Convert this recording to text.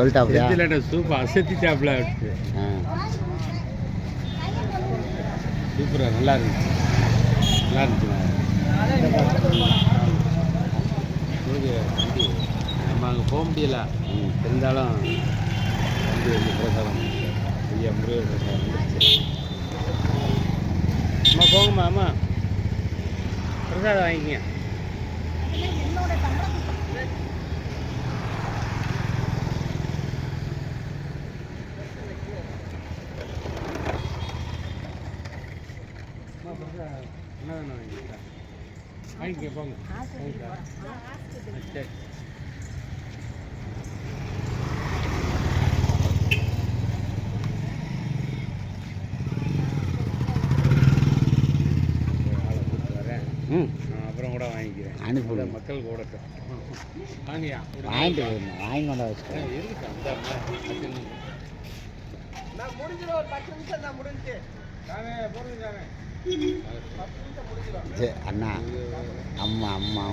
சொல்லிட்டாப்லையா super அசத்திட்டாப்ல விட்டு ஆ. சூப்பராக நல்லா இருந்துச்சு. நல்லா வண்டி. நம்ம அங்கே போக முடியல. இருந்தாலும் வந்து பிரசாதம் ஐயா முருகர் பிரசாதம் அம்மா போங்கம்மா அம்மா. பிரசாதம் வாங்கிக்கங்க அம்மா பிரசாதம் என்ன வேணும் வாங்கிக்க வாங்கிக்க போங்க சரி நான் அப்புறம் கூட வாங்கிக்கிறேன் அனுப்பி. மக்கள் கூட வாங்கியா வாங்கிட்டு வாங்கி கொண்டா வச்சுக்கேன் இருக்கு அந்த அம்மா. சரி அண்ணா அம்மா அம்மா